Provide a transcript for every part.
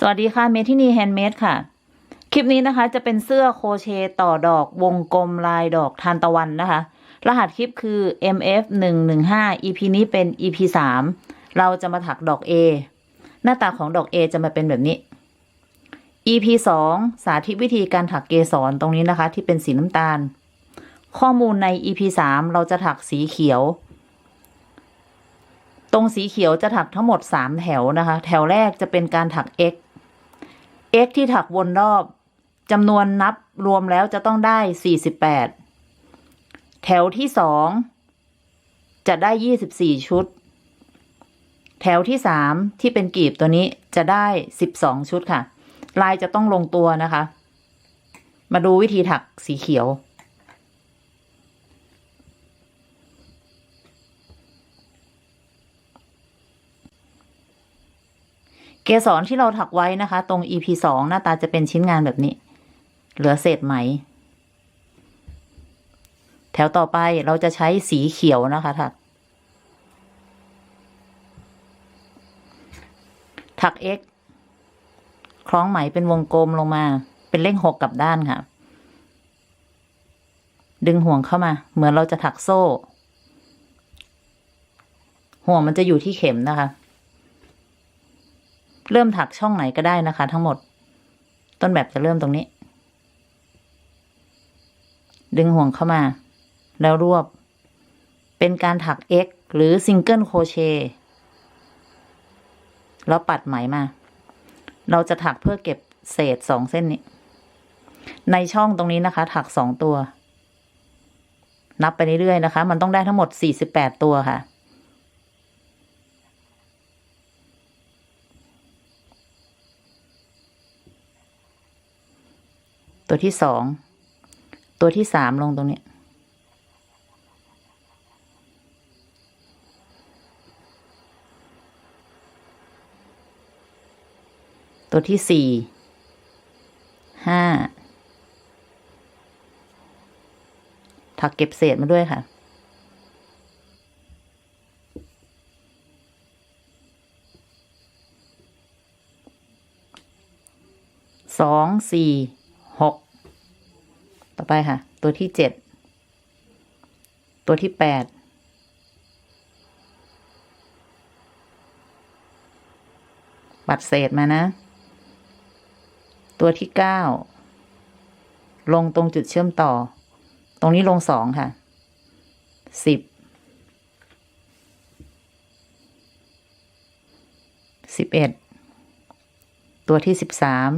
สวัสดีค่ะเมทินีแฮนด์เมดค่ะ คลิปนี้นะคะ จะเป็นเสื้อโครเชต์ต่อดอกวงกลมลายดอกทานตะวันนะคะ รหัสคลิปคือ MF 1 1 5 EP นี้เป็น EP 3เราจะมาถักดอก A หน้าตาของดอก A จะมาเป็นแบบนี้ EP 2สาธิตวิธีการถักเกสรตรงนี้นะคะ ที่เป็นสีน้ำตาล ข้อมูลใน EP 3เราจะถักสีเขียว ตรงสีเขียวจะถักทั้งหมด 3 แถวนะคะ แถวแรกจะเป็นการถัก x x ที่ถักวนรอบจำนวนนับรวมแล้วจะต้องได้ 48 แถวที่ 2 จะได้ 24 ชุด แถวที่ 3 ที่เป็นกีบตัวนี้จะได้ 12 ชุดค่ะ ลายจะต้องลงตัวนะคะ มาดูวิธีถักสีเขียว เกสรที่เราถักไว้นะคะ ตรง EP สองหน้าตาจะเป็นชิ้นงานแบบนี้ เหลือเศษไหม แถวต่อไปเราจะใช้สีเขียวนะคะถัก ถัก X คล้องไหมเป็นวงกลมลงมา เป็นเลขหกกลับด้านค่ะ ดึงห่วงเข้ามา เหมือนเราจะถักโซ่ ห่วงมันจะอยู่ที่เข็มนะคะ เริ่มถักช่องไหนก็ได้นะคะ ทั้งหมด ต้นแบบจะเริ่มตรงนี้ ดึงห่วงเข้ามา แล้วรวบ เป็นการถัก X หรือซิงเกิลโคเชแล้วปัดไหมมา เราจะถักเพื่อเก็บเศษสองเส้นนี้ ในช่องตรงนี้นะคะ ถักสองตัว นับไปเรื่อยๆนะคะ มันต้องได้ทั้งหมดสี่สิบแปดตัวค่ะ ตัวที่สอง ตัวที่สามลงตรงนี้ ตัวที่สี่ ห้า ถักเก็บเศษมาด้วยค่ะสองสี่หก ต่อไปค่ะ ตัวที่เจ็ด ตัวที่แปด ปัดเศษมานะ ตัวที่เก้า ลงตรงจุดเชื่อมต่อ ตรงนี้ลงสองค่ะ สิบ สิบเอ็ด ตัวที่สิบสาม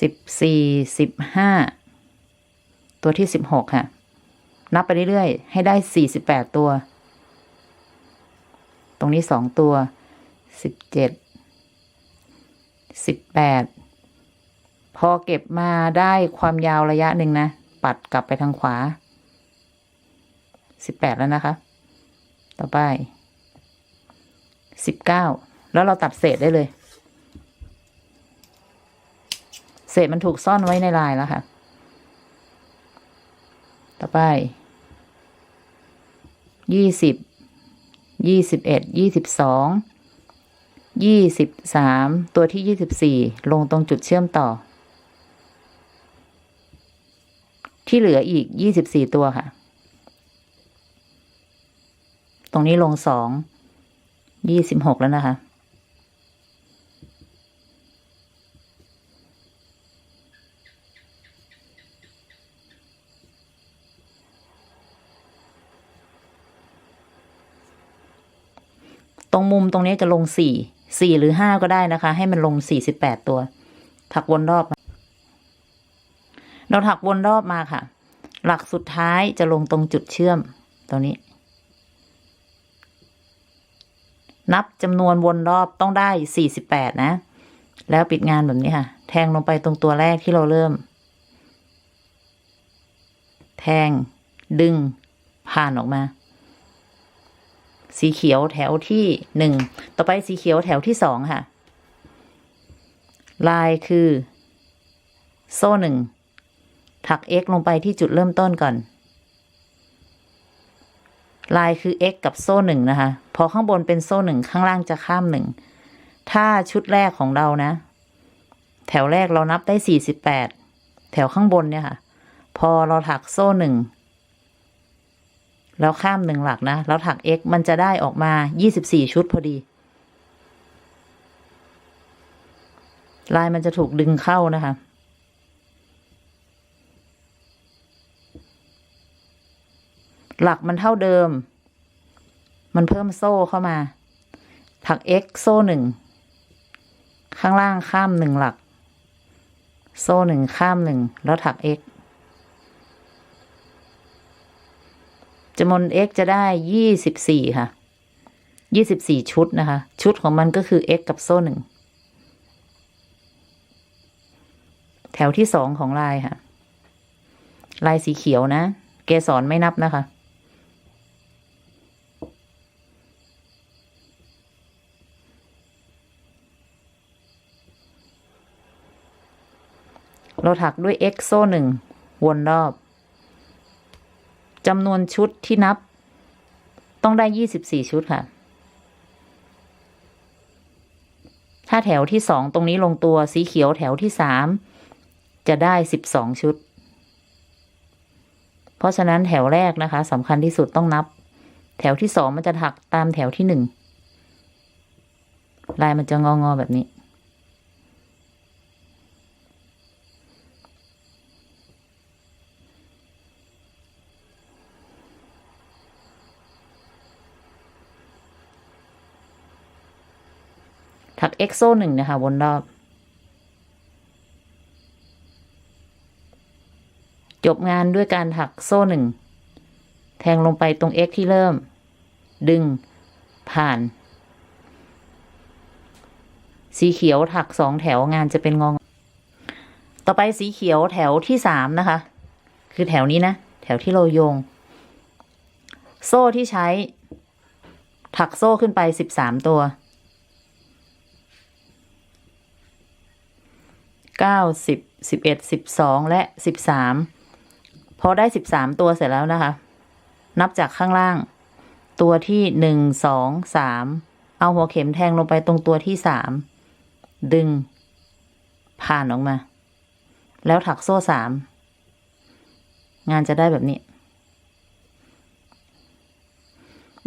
สิบสี่สิบห้าตัวที่สิบหกค่ะ นับไปเรื่อยๆ ให้ได้สี่สิบแปดตัว ตรงนี้สองตัวสิบเจ็ดสิบแปดพอเก็บมาได้ความยาวระยะหนึ่งนะ ปัดกลับไปทางขวาสิบแปดแล้วนะคะ ต่อไปสิบเก้าแล้วเราตัดเศษได้เลย เศษมันถูกซ่อนไว้ในลายแล้วค่ะ ต่อไป ยี่สิบ ยี่สิบเอ็ด ยี่สิบสอง ยี่สิบสาม ตัวที่ยี่สิบสี่ ลงตรงจุดเชื่อมต่อ ที่เหลืออีกยี่สิบสี่ตัวค่ะ ตรงนี้ลงสอง ยี่สิบหกแล้วนะคะ ตรงมุมตรงนี้จะลงสี่สี่หรือห้าก็ได้นะคะ ให้มันลงสี่สิบแปดตัว ถักวนรอบ เราถักวนรอบมาค่ะ หลักสุดท้ายจะลงตรงจุดเชื่อมตรงนี้ นับจำนวนวนรอบต้องได้สี่สิบแปดนะ แล้วปิดงานแบบนี้ค่ะ แทงลงไปตรงตัวแรกที่เราเริ่ม แทงดึงผ่านออกมา สีเขียวแถวที่หนึ่งต่อไปสีเขียวแถวที่สองค่ะ ลายคือ โซ่หนึ่งถัก x ลงไปที่จุดเริ่มต้นก่อน ลายคือ x กับโซ่หนึ่งนะคะ พอข้างบนเป็นโซ่หนึ่งข้างล่างจะข้ามหนึ่งถ้าชุดแรกของเรานะ แถวแรกเรานับได้สี่สิบแปดแถวข้างบนเนี่ยค่ะ พอเราถักโซ่หนึ่ง แล้วข้ามหนึ่งหลักนะ แล้วถัก x มันจะได้ออกมายี่สิบสี่ชุดพอดี ลายมันจะถูกดึงเข้านะคะ หลักมันเท่าเดิม มันเพิ่มโซ่เข้ามา ถัก x โซ่หนึ่ง ข้างล่างข้ามหนึ่งหลัก โซ่หนึ่งข้ามหนึ่งแล้วถัก x จำนวน x จะได้ยี่สิบสี่ค่ะยี่สิบสี่ชุดนะคะ ชุดของมันก็คือ x กับโซ่หนึ่งแถวที่สองของลายค่ะ ลายสีเขียวนะ เกสรไม่นับนะคะ เราถักด้วย x โซ่หนึ่งวนรอบ จำนวนชุดที่นับ ต้องได้24ชุดค่ะ ถ้าแถวที่สองตรงนี้ลงตัวสีเขียวแถวที่สามจะได้12ชุด เพราะฉะนั้นแถวแรกนะคะสำคัญที่สุดต้องนับ แถวที่สองมันจะถักตามแถวที่หนึ่งลายมันจะงองอๆแบบนี้ ถักโซหนึ่งนะคะ วนรอบ จบงานด้วยการถักโซ่หนึ่ง แทงลงไปตรง x ที่เริ่ม ดึง ผ่าน สีเขียวถักสองแถวงานจะเป็นงอง ต่อไปสีเขียวแถวที่สามนะคะ คือแถวนี้นะ แถวที่เราโยง โซ่ที่ใช้ ถักโซ่ขึ้นไปสิบสามตัว เก้าสิบสิบเอ็ดสิบสองและสิบสามพอได้สิบสามตัวเสร็จแล้วนะคะ นับจากข้างล่าง ตัวที่หนึ่งสองสามเอาหัวเข็มแทงลงไปตรงตัวที่สามดึง ผ่านออกมา แล้วถักโซ่สามงานจะได้แบบนี้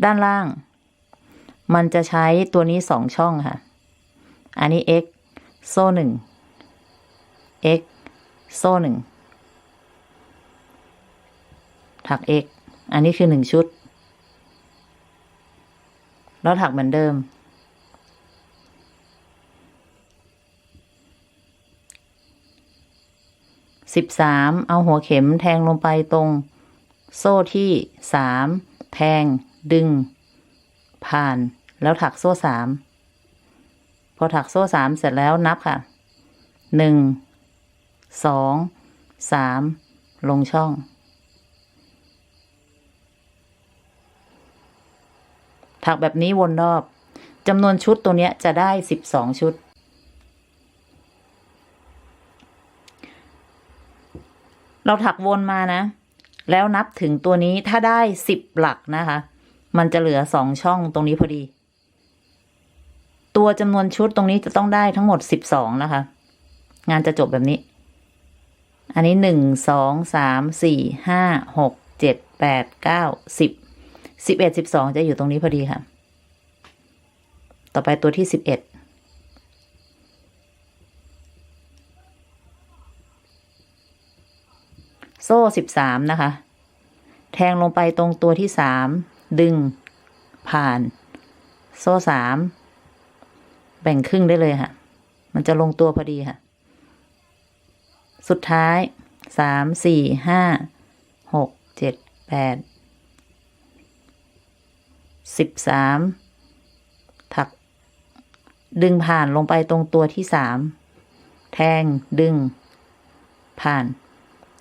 ด้านล่าง มันจะใช้ตัวนี้สองช่องค่ะ อันนี้ x โซ่หนึ่ง x โซ่หนึ่งถัก x อันนี้คือหนึ่งชุด แล้วถักเหมือนเดิม สิบสามเอาหัวเข็มแทงลงไปตรง โซ่ที่สามแทง ดึง ผ่าน แล้วถักโซ่สาม พอถักโซ่สามเสร็จแล้วนับค่ะหนึ่ง สองสามลงช่อง ถักแบบนี้วนรอบจำนวนชุดตัวเนี้ยจะได้สิบสองชุด เราถักวนมานะ แล้วนับถึงตัวนี้ถ้าได้สิบหลักนะคะ มันจะเหลือสองช่องตรงนี้พอดี ตัวจำนวนชุดตรงนี้จะต้องได้ทั้งหมดสิบสองนะคะ งานจะจบแบบนี้ อันนี้หนึ่งสองสามสี่ห้าหกเจ็ดแปดเก้าสิบสิบเอ็ดสิบสองจะอยู่ตรงนี้พอดีค่ะ ต่อไปตัวที่สิบเอ็ดโซ่สิบสามนะคะ แทงลงไปตรงตัวที่สามดึงผ่าน โซ่สามแบ่งครึ่งได้เลยค่ะ มันจะลงตัวพอดีค่ะ สุดท้ายสามสี่ห้าหกเจ็ดแปดสิบสามถัก ดึงผ่านลงไปตรงตัวที่สามแทงดึง ผ่าน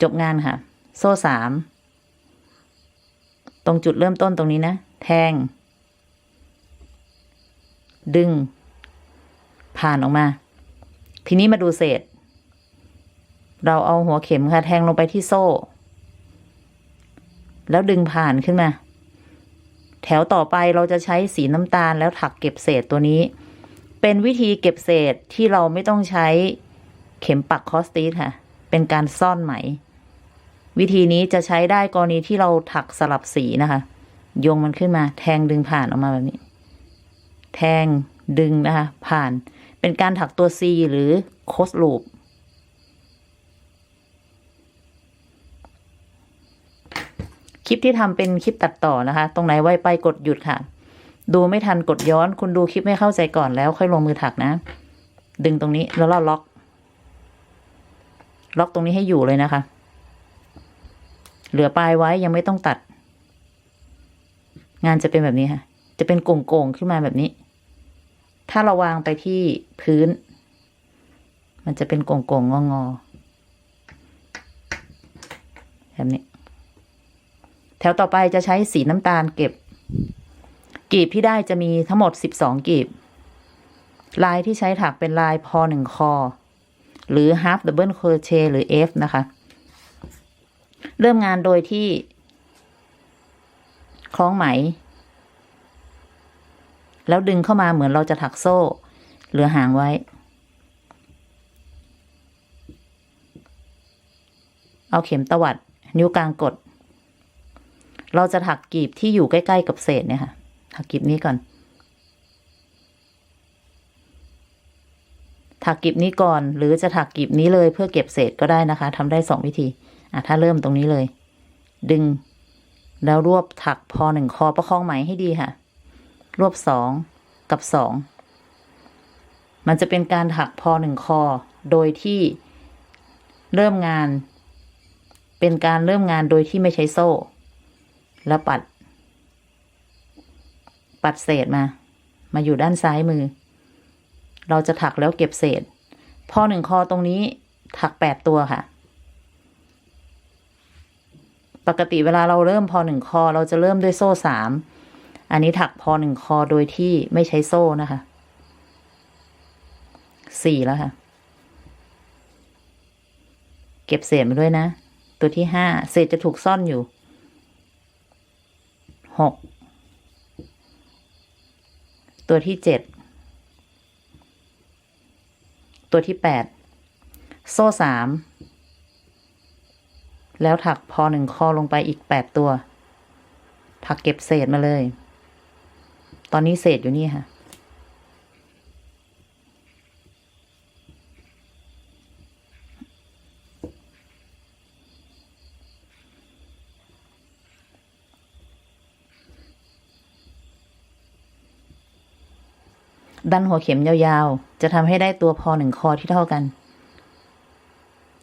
จบงานค่ะ โซ่สามตรงจุดเริ่มต้นตรงนี้นะ แทง ดึง ผ่านออกมา ทีนี้มาดูเศษ เราเอาหัวเข็มค่ะแทงลงไปที่โซ่ แล้วดึงผ่านขึ้นมา แถวต่อไปเราจะใช้สีน้ำตาลแล้วถักเก็บเศษตัวนี้ เป็นวิธีเก็บเศษที่เราไม่ต้องใช้เข็มปักคอสตีสค่ะ เป็นการซ่อนไหม วิธีนี้จะใช้ได้กรณีที่เราถักสลับสีนะคะโยงมันขึ้นมา แทงดึงผ่านออกมาแบบนี้ แทงดึงนะคะผ่าน เป็นการถักตัว C หรือโคสลูป ค ลิปที่ทำเป็นคลิปตัดต่อนะคะ ตรงไหนไวไปกดหยุดค่ะ ดูไม่ทันกดย้อน คุณดูคลิปไม่เข้าใจก่อนแล้ว ค่อยลงมือถักนะ ดึงตรงนี้แล้วเราล็อก ล็อกตรงนี้ให้อยู่เลยนะคะ เหลือปลายไว้ยังไม่ต้องตัด งานจะเป็นแบบนี้ค่ะ จะเป็นโก่งๆขึ้นมาแบบนี้ ถ้าเราวางไปที่พื้น มันจะเป็นโก่งๆงอๆแบบนี้ แถวต่อไปจะใช้สีน้ำตาลเก็บ กีบที่ได้จะมีทั้งหมด 12 กีบ ลายที่ใช้ถักเป็นลายพอหนึ่งคอ หรือ half double crochet หรือ F นะคะ เริ่มงานโดยที่ คล้องไหม แล้วดึงเข้ามาเหมือนเราจะถักโซ่ เหลือหางไว้ เอาเข็มตวัด นิ้วกลางกด เราจะถักกีบที่อยู่ใกล้ๆกับเศษเนี่ยค่ะ ถักกีบนี้ก่อน ถักกีบนี้ก่อน หรือจะถักกีบนี้เลยเพื่อเก็บเศษก็ได้นะคะทำได้สองวิธี อะถ้าเริ่มตรงนี้เลย ดึง แล้วรวบถักพอหนึ่งคอประคองไหมให้ดีค่ะ รวบสองกับสอง มันจะเป็นการถักพอหนึ่งคอ โดยที่เริ่มงาน เป็นการเริ่มงานโดยที่ไม่ใช้โซ่ แล้วปัด ปัดเศษมา มาอยู่ด้านซ้ายมือ เราจะถักแล้วเก็บเศษ พอหนึ่งคอตรงนี้ถักแปดตัวค่ะ ปกติเวลาเราเริ่มพอหนึ่งคอเราจะเริ่มด้วยโซ่สาม อันนี้ถักพอหนึ่งคอโดยที่ไม่ใช้โซ่นะคะ สี่แล้วค่ะ เก็บเศษมาด้วยนะ ตัวที่ห้าเศษจะถูกซ่อนอยู่ หกตัวที่เจ็ดตัวที่แปดโซ่สามแล้วถักพอหนึ่งคอลงไปอีกแปดตัว ถักเก็บเศษมาเลย ตอนนี้เศษอยู่นี่ค่ะ ดันหัวเข็มยาวๆ จะทำให้ได้ตัวพอหนึ่งคอที่เท่ากัน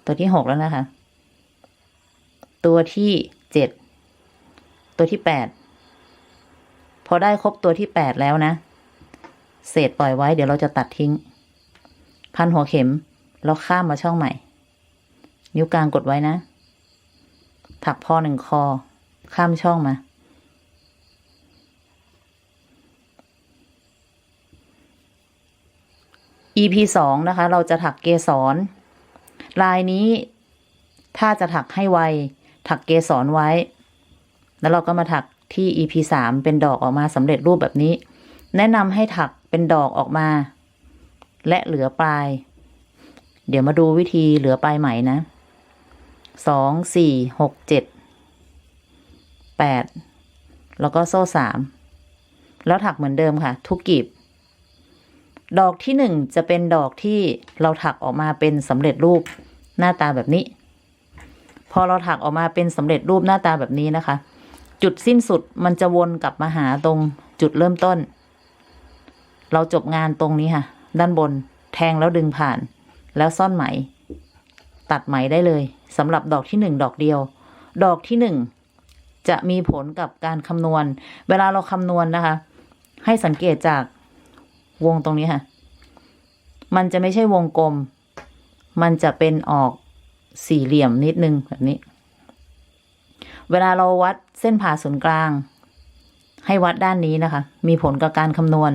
ตัวที่หกแล้วนะคะ ตัวที่เจ็ด ตัวที่แปด พอได้ครบตัวที่แปดแล้วนะ เศษปล่อยไว้เดี๋ยวเราจะตัดทิ้ง พันหัวเข็มแล้วข้ามมาช่องใหม่ นิ้วกลางกดไว้นะ ถักพอหนึ่งคอ ข้ามช่องมา EP สองนะคะ เราจะถักเกสร ลายนี้ถ้าจะถักให้ไว ถักเกสรไว้ แล้วเราก็มาถักที่ EP สามเป็นดอกออกมาสำเร็จรูปแบบนี้ แนะนำให้ถักเป็นดอกออกมา และเหลือปลาย เดี๋ยวมาดูวิธีเหลือปลายไหมนะสองสี่หกเจ็ดแปดแล้วก็โซ่สามแล้วถักเหมือนเดิมค่ะ ทุกกีบ ดอกที่หนึ่งจะเป็นดอกที่เราถักออกมาเป็นสำเร็จรูปหน้าตาแบบนี้ พอเราถักออกมาเป็นสำเร็จรูปหน้าตาแบบนี้นะคะ จุดสิ้นสุดมันจะวนกลับมาหาตรงจุดเริ่มต้น เราจบงานตรงนี้ค่ะ ด้านบนแทงแล้วดึงผ่าน แล้วซ่อนไหม ตัดไหมได้เลยสำหรับดอกที่หนึ่งดอกเดียว ดอกที่หนึ่งจะมีผลกับการคำนวณ เวลาเราคำนวณนะคะ ให้สังเกตจาก วงตรงนี้ค่ะ มันจะไม่ใช่วงกลม มันจะเป็นออกสี่เหลี่ยมนิดนึงแบบนี้ เวลาเราวัดเส้นผ่าศูนย์กลาง ให้วัดด้านนี้นะคะ มีผลกับการคำนวณ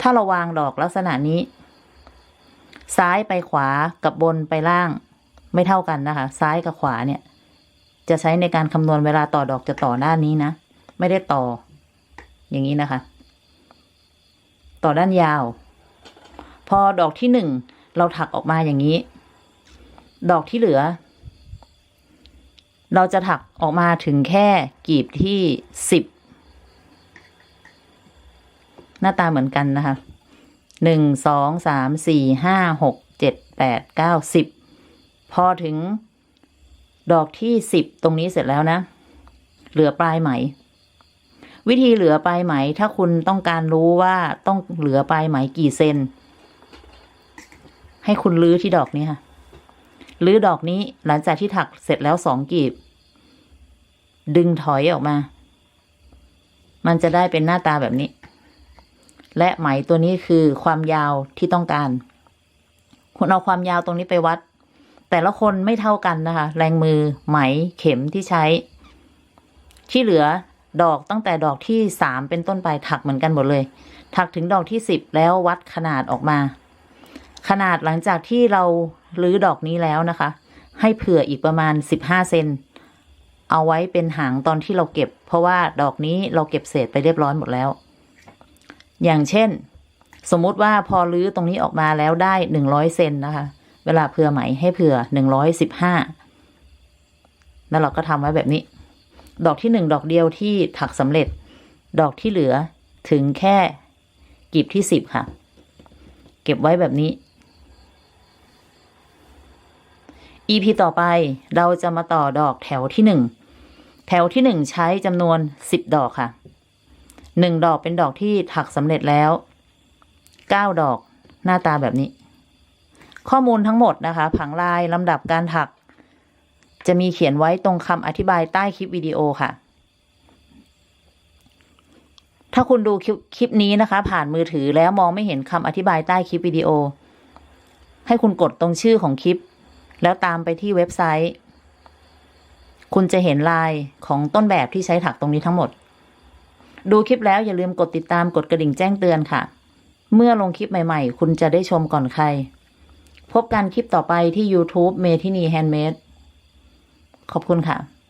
ถ้าเราวางดอกลักษณะนี้ ซ้ายไปขวากับบนไปล่าง ไม่เท่ากันนะคะ ซ้ายกับขวาเนี่ย จะใช้ในการคำนวณเวลาต่อดอกจะต่อด้านนี้นะ ไม่ได้ต่อ อย่างนี้นะคะ ต่อด้านยาว พอดอกที่หนึ่งเราถักออกมาอย่างนี้ ดอกที่เหลือ เราจะถักออกมาถึงแค่กีบที่สิบหน้าตาเหมือนกันนะคะหนึ่งสองสามสี่ห้าหกเจ็ดแปดเก้าสิบพอถึงดอกที่สิบตรงนี้เสร็จแล้วนะ เหลือปลายไหม วิธีเหลือปลายไหม ถ้าคุณต้องการรู้ว่าต้องเหลือปลายไหมกี่เซน ให้คุณลื้อที่ดอกนี้ค่ะลื้อดอกนี้หลังจากที่ถักเสร็จแล้วสองกีบ ดึงถอยออกมา มันจะได้เป็นหน้าตาแบบนี้ และไหมตัวนี้คือความยาวที่ต้องการ คุณเอาความยาวตรงนี้ไปวัด แต่ละคนไม่เท่ากันนะคะ แรงมือไหมเข็มที่ใช้ ที่เหลือ ดอกตั้งแต่ดอกที่สามเป็นต้นไปถักเหมือนกันหมดเลย ถักถึงดอกที่สิบแล้ววัดขนาดออกมา ขนาดหลังจากที่เราลื้อดอกนี้แล้วนะคะ ให้เผื่ออีกประมาณสิบห้าเซนเอาไว้เป็นหางตอนที่เราเก็บ เพราะว่าดอกนี้เราเก็บเศษไปเรียบร้อยหมดแล้ว อย่างเช่น สมมุติว่าพอลื้อตรงนี้ออกมาแล้วได้หนึ่งร้อยเซนนะคะ เวลาเผื่อไหมให้เผื่อหนึ่งร้อยสิบห้าแล้วเราก็ทำไว้แบบนี้ ดอกที่หนึ่งดอกเดียวที่ถักสำเร็จ ดอกที่เหลือถึงแค่กีบที่สิบค่ะ เก็บไว้แบบนี้ EP ต่อไปเราจะมาต่อดอกแถวที่หนึ่งแถวที่หนึ่งใช้จำนวนสิบดอกค่ะหนึ่งดอกเป็นดอกที่ถักสำเร็จแล้วเก้าดอกหน้าตาแบบนี้ ข้อมูลทั้งหมดนะคะ ผังลายลำดับการถัก จะมีเขียนไว้ตรงคำอธิบายใต้คลิปวิดีโอค่ะ ถ้าคุณดูคลิปนี้นะคะ ผ่านมือถือแล้วมองไม่เห็นคำอธิบายใต้คลิปวิดีโอ ให้คุณกดตรงชื่อของคลิป แล้วตามไปที่เว็บไซต์ คุณจะเห็นลายของต้นแบบที่ใช้ถักตรงนี้ทั้งหมด ดูคลิปแล้วอย่าลืมกดติดตามกดกระดิ่งแจ้งเตือนค่ะ เมื่อลงคลิปใหม่ ๆ คุณจะได้ชมก่อนใคร พบกันคลิปต่อไปที่ YouTube เมทินีแฮนด์เมด ขอบคุณค่ะ